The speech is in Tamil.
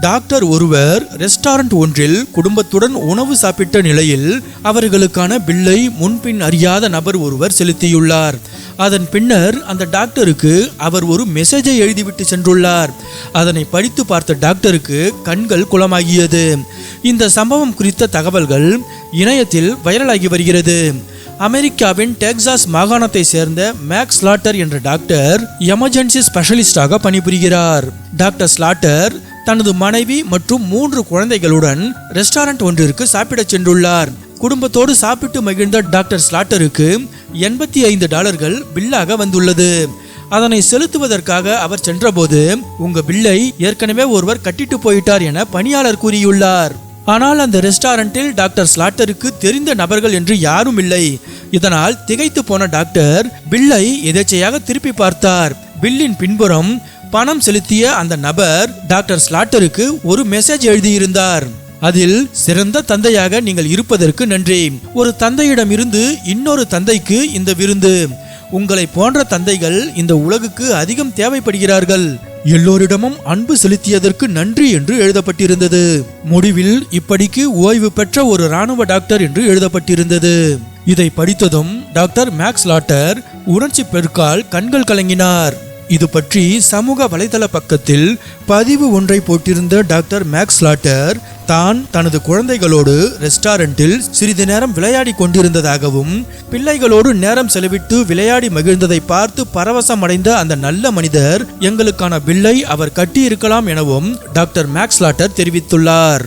டாக்டர் ஒருவர் ரெஸ்டாரண்ட் ஒன்றில் குடும்பத்துடன் உணவு சாப்பிட்ட நிலையில் அவர்களுக்கான பில்லை முன்பின் அறியாத நபர் ஒருவர் செலுத்தியுள்ளார். அதன் பின்னர் அந்த டாக்டருக்கு அவர் ஒரு மெசேஜை எழுதிவிட்டு சென்றுள்ளார். அதனை படித்து பார்த்த டாக்டருக்கு கண்கள் குளமாகியது. இந்த சம்பவம் குறித்த தகவல்கள் இணையத்தில் வைரலாகி வருகிறது. அமெரிக்காவின் டெக்சாஸ் மாகாணத்தை சேர்ந்த மேக்ஸ் ஸ்லாட்டர் என்ற டாக்டர் எமர்ஜென்சி ஸ்பெஷலிஸ்டாக பணிபுரிகிறார். டாக்டர் ஸ்லாட்டர் தனது மனைவி மற்றும் மூன்று குழந்தைகளுடன் ரெஸ்டாரண்ட் ஒன்றிற்கு சாப்பிடச் சென்றுள்ளார். குடும்பத்தோடு சாப்பிட்டு மகிழ்ந்த டாக்டர் ஸ்லாட்டருக்கு எண்பத்தி ஐந்து டாலர்கள் பில்லாக வந்துள்ளது. அதனை செலுத்துவதற்காக அவர் சென்றபோது உங்க பில்லை ஏற்கனவே ஒருவர் கட்டிட்டு போயிட்டார் என பணியாளர் கூறியுள்ளார். ஆனால் அந்த ரெஸ்டாரண்டில் டாக்டர் ஸ்லாட்டருக்கு தெரிந்த நபர்கள் என்று யாரும் இல்லை. இதனால் திகைத்து போன டாக்டர் பில்லை எதேச்சையாக திருப்பி பார்த்தார். பில்லின் பின்புறம் பணம் செலுத்திய அந்த நபர் டாக்டர் ஸ்லாட்டருக்கு ஒரு மெசேஜ் எழுதியிருந்தார். அதில் சிறந்த தந்தையாக நீங்கள் இருப்பதற்கு நன்றி. ஒரு தந்தையிடம் இருந்து இன்னொரு தந்தைக்கு இந்த விருந்து. உங்களை போன்ற தந்தைகள் இந்த உலகுக்கு அதிகம் தேவைப்படுகிறார்கள். எல்லோரிடமும் அன்பு செலுத்தியதற்கு நன்றி என்று எழுதப்பட்டிருந்தது. முடிவில் இப்படிக்கு ஓய்வு பெற்ற ஒரு ராணுவ டாக்டர் என்று எழுதப்பட்டிருந்தது. இதை படித்ததும் டாக்டர் மேக்ஸ் லாட்டர் உணர்ச்சி பெருக்கால் கண்கள் கலங்கினார். இது பற்றி சமூக வலைதள பக்கத்தில் பதிவு ஒன்றை போட்டிருந்த டாக்டர் மேக்ஸ் லாட்டர் தான் தனது குழந்தைகளோடு ரெஸ்டாரண்டில் சிறிது நேரம் விளையாடி கொண்டிருந்ததாகவும் பிள்ளைகளோடு நேரம் செலவிட்டு விளையாடி மகிழ்ந்ததை பார்த்து பரவசம் அடைந்த அந்த நல்ல மனிதர் எங்களுக்கான பில்லை அவர் கட்டியிருக்கலாம் எனவும் டாக்டர் மேக்ஸ் லாட்டர் தெரிவித்துள்ளார்.